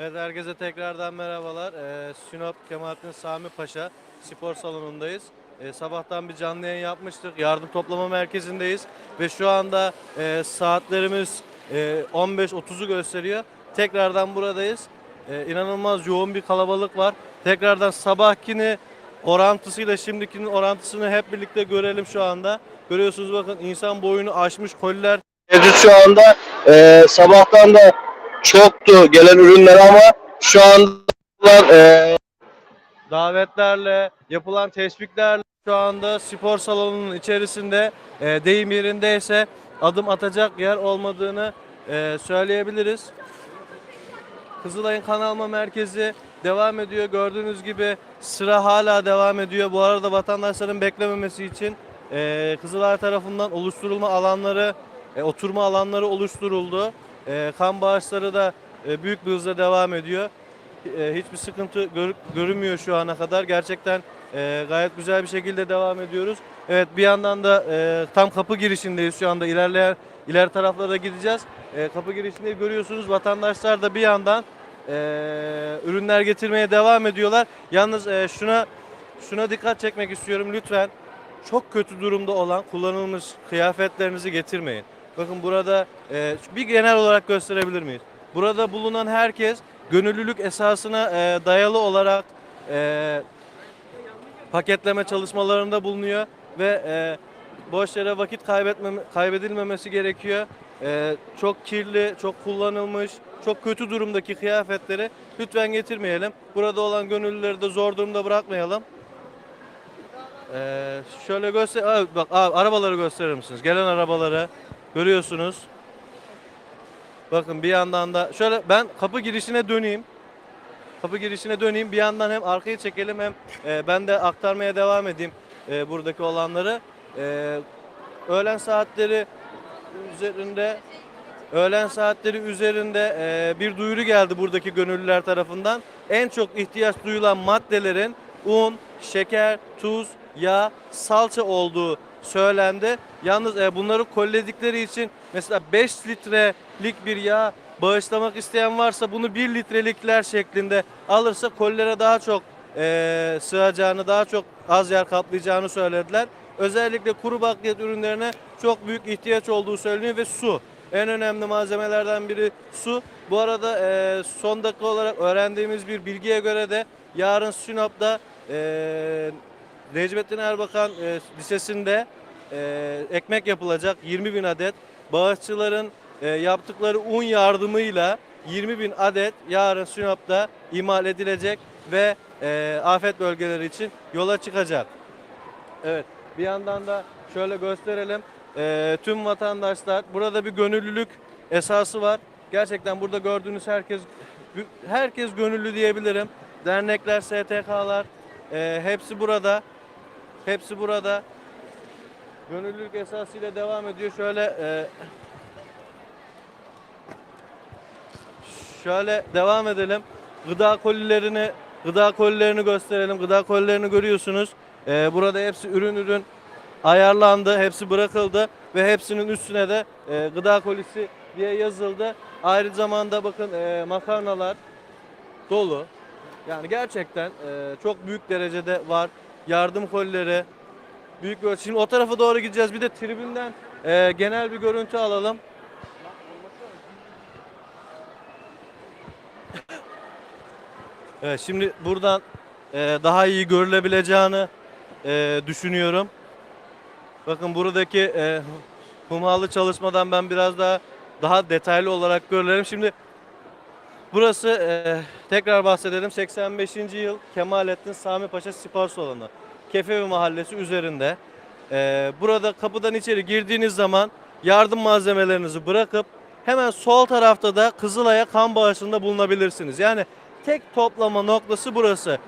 Evet herkese tekrardan merhabalar. Ee, Sinop Kemalettin Sami Paşa spor salonundayız. Ee, sabahtan bir canlı yayın yapmıştık. Yardım toplama merkezindeyiz. Ve şu anda e, saatlerimiz e, 15.30'u gösteriyor. Tekrardan buradayız. Ee, inanılmaz yoğun bir kalabalık var. Tekrardan sabahkini orantısıyla şimdikinin orantısını hep birlikte görelim şu anda. Görüyorsunuz bakın insan boyunu aşmış koliler mevcut şu anda. Ee, sabahtan da çoktu gelen ürünler ama şu anda e, davetlerle yapılan teşviklerle şu anda spor salonunun içerisinde e, deyim yerindeyse adım atacak yer olmadığını e, söyleyebiliriz. Kızılay'ın kan alma merkezi devam ediyor. Gördüğünüz gibi sıra hala devam ediyor. Bu arada vatandaşların beklememesi için e, Kızılay tarafından oluşturulma alanları, e, oturma alanları oluşturuldu. E, kan bağışları da e, büyük bir hızla devam ediyor. E, hiçbir sıkıntı gör- görünmüyor şu ana kadar. Gerçekten e, gayet güzel bir şekilde devam ediyoruz. Evet bir yandan da e, tam kapı girişindeyiz şu anda. İlerleyen ileri taraflara gideceğiz. Kapı girişinde görüyorsunuz vatandaşlar da bir yandan ürünler getirmeye devam ediyorlar. Yalnız şuna şuna dikkat çekmek istiyorum lütfen. Çok kötü durumda olan kullanılmış kıyafetlerinizi getirmeyin. Bakın burada e, bir genel olarak gösterebilir miyiz? Burada bulunan herkes gönüllülük esasına e, dayalı olarak e, paketleme çalışmalarında bulunuyor ve e, boş yere vakit kaybetmeme, kaybedilmemesi gerekiyor. E, çok kirli, çok kullanılmış, çok kötü durumdaki kıyafetleri lütfen getirmeyelim. Burada olan gönüllüleri de zor durumda bırakmayalım. E, şöyle göster, bak abi, arabaları gösterir misiniz? Gelen arabaları görüyorsunuz. Bakın bir yandan da şöyle ben kapı girişine döneyim. Kapı girişine döneyim. Bir yandan hem arkayı çekelim hem e, ben de aktarmaya devam edeyim e, buradaki olanları. E, öğlen saatleri üzerinde öğlen saatleri üzerinde e, bir duyuru geldi buradaki gönüllüler tarafından. En çok ihtiyaç duyulan maddelerin un, şeker, tuz, yağ, salça olduğu söylendi. Yalnız e, bunları kolledikleri için mesela 5 litrelik bir yağ bağışlamak isteyen varsa bunu 1 litrelikler şeklinde alırsa kollere daha çok e, sığacağını, daha çok az yer kaplayacağını söylediler. Özellikle kuru bakliyat ürünlerine çok büyük ihtiyaç olduğu söyleniyor ve su. En önemli malzemelerden biri su. Bu arada e, son dakika olarak öğrendiğimiz bir bilgiye göre de yarın Sinop'ta e, Necmettin Erbakan e, Lisesi'nde e, ekmek yapılacak 20 bin adet. Bağışçıların e, yaptıkları un yardımıyla 20 bin adet yarın Sinop'ta imal edilecek ve e, afet bölgeleri için yola çıkacak. Evet bir yandan da şöyle gösterelim. E, tüm vatandaşlar burada bir gönüllülük esası var. Gerçekten burada gördüğünüz herkes herkes gönüllü diyebilirim. Dernekler, STK'lar e, hepsi burada. Hepsi burada. Gönüllülük esasıyla devam ediyor. Şöyle e, şöyle devam edelim. Gıda kolilerini gıda kolilerini gösterelim. Gıda kolilerini görüyorsunuz. E, burada hepsi ürün ürün ayarlandı. Hepsi bırakıldı ve hepsinin üstüne de e, gıda kolisi diye yazıldı. Ayrı zamanda bakın e, makarnalar dolu. Yani gerçekten e, çok büyük derecede var. Yardım kolileri büyük bir Şimdi o tarafa doğru gideceğiz. Bir de tribünden e, genel bir görüntü alalım. Evet şimdi buradan e, daha iyi görülebileceğini e, düşünüyorum. Bakın buradaki e, hummalı çalışmadan ben biraz daha daha detaylı olarak görelim. Şimdi burası e, tekrar bahsedelim 85. yıl Kemalettin Sami Paşa Spor Salonu. Kefevi Mahallesi üzerinde. E, burada kapıdan içeri girdiğiniz zaman yardım malzemelerinizi bırakıp hemen sol tarafta da Kızılay'a kan bağışında bulunabilirsiniz. Yani tek toplama noktası burası.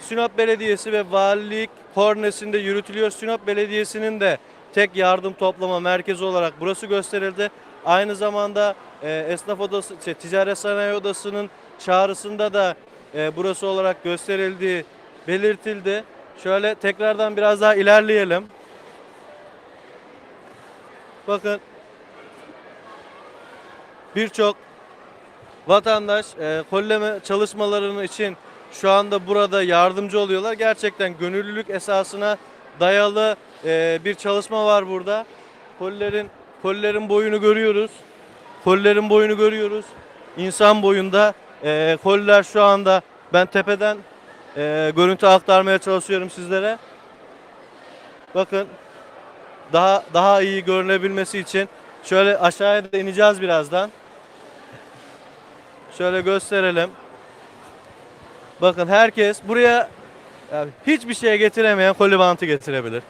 Sinop Belediyesi ve Valilik kornesinde yürütülüyor. Sinop Belediyesi'nin de tek yardım toplama merkezi olarak burası gösterildi. Aynı zamanda e, Esnaf Odası, şey, Ticaret Sanayi Odası'nın çağrısında da e, burası olarak gösterildiği belirtildi. Şöyle tekrardan biraz daha ilerleyelim. Bakın birçok Vatandaş e, kolleme çalışmalarının için şu anda burada yardımcı oluyorlar. Gerçekten gönüllülük esasına dayalı e, bir çalışma var burada. Kolilerin kolilerin boyunu görüyoruz. Kolilerin boyunu görüyoruz. İnsan boyunda e, koliler şu anda ben tepeden e, görüntü aktarmaya çalışıyorum sizlere. Bakın daha daha iyi görünebilmesi için şöyle aşağıya da ineceğiz birazdan. Şöyle gösterelim. Bakın herkes buraya yani hiçbir şeye getiremeyen koli bantı getirebilir.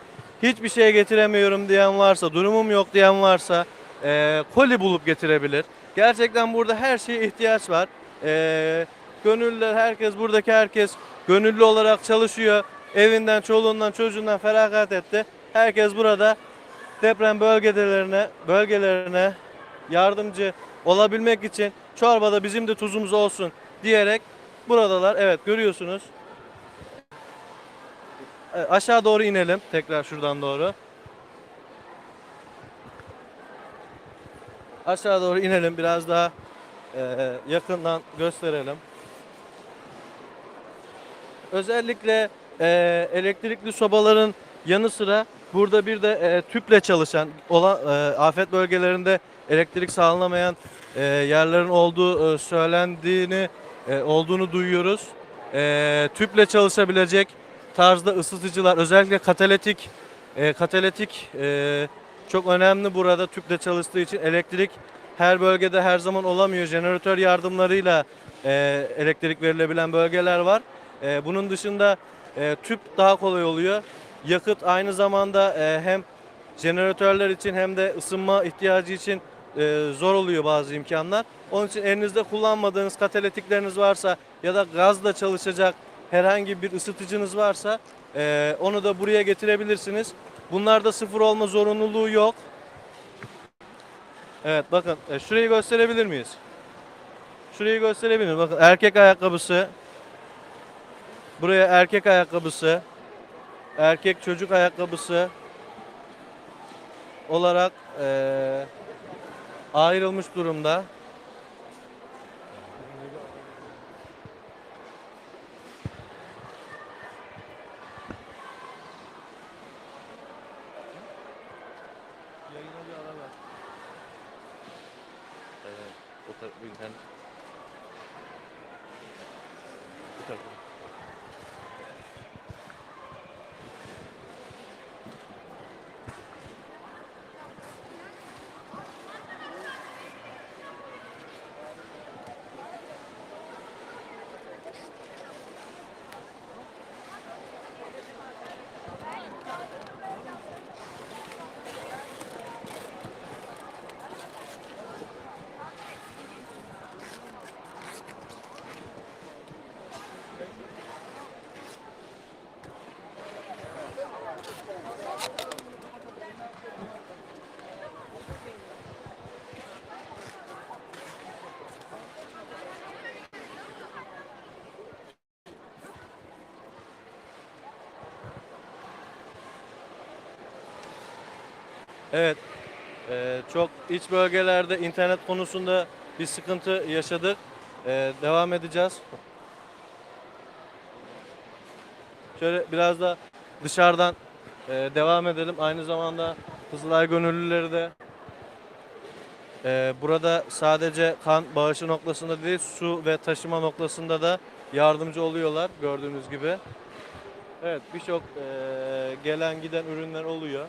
Hiçbir şeye getiremiyorum diyen varsa, durumum yok diyen varsa eee, koli bulup getirebilir. Gerçekten burada her şeye ihtiyaç var. Eee gönüllüler, herkes buradaki herkes gönüllü olarak çalışıyor. Evinden, çoluğundan, çocuğundan feragat etti. Herkes burada deprem bölgelerine, bölgelerine yardımcı olabilmek için çorbada bizim de tuzumuz olsun diyerek buradalar. Evet görüyorsunuz. E, Aşağı doğru inelim. Tekrar şuradan doğru. Aşağı doğru inelim. Biraz daha e, yakından gösterelim. Özellikle e, elektrikli sobaların yanı sıra burada bir de e, tüple çalışan olan e, afet bölgelerinde elektrik sağlanamayan e, yerlerin olduğu e, söylendiğini e, olduğunu duyuyoruz. E, tüple çalışabilecek tarzda ısıtıcılar özellikle katalitik e, katalitik e, çok önemli burada tüple çalıştığı için elektrik her bölgede her zaman olamıyor. Jeneratör yardımlarıyla e, elektrik verilebilen bölgeler var. E, bunun dışında e, tüp daha kolay oluyor. Yakıt aynı zamanda e, hem jeneratörler için hem de ısınma ihtiyacı için e, zor oluyor bazı imkanlar. Onun için elinizde kullanmadığınız katalitikleriniz varsa ya da gazla çalışacak herhangi bir ısıtıcınız varsa e, onu da buraya getirebilirsiniz. Bunlarda sıfır olma zorunluluğu yok. Evet bakın e, şurayı gösterebilir miyiz? Şurayı gösterebilir miyiz? Bakın erkek ayakkabısı. Buraya erkek ayakkabısı. Erkek çocuk ayakkabısı olarak e, ayrılmış durumda. Yayına bir ara ver. Evet, o taraf bir tane- Bu tarafa. Evet. Ee, çok iç bölgelerde internet konusunda bir sıkıntı yaşadık. Ee, devam edeceğiz. Şöyle biraz da dışarıdan e, devam edelim. Aynı zamanda Kızılay gönüllüleri de e, burada sadece kan bağışı noktasında değil, su ve taşıma noktasında da yardımcı oluyorlar gördüğünüz gibi. Evet birçok e, gelen giden ürünler oluyor.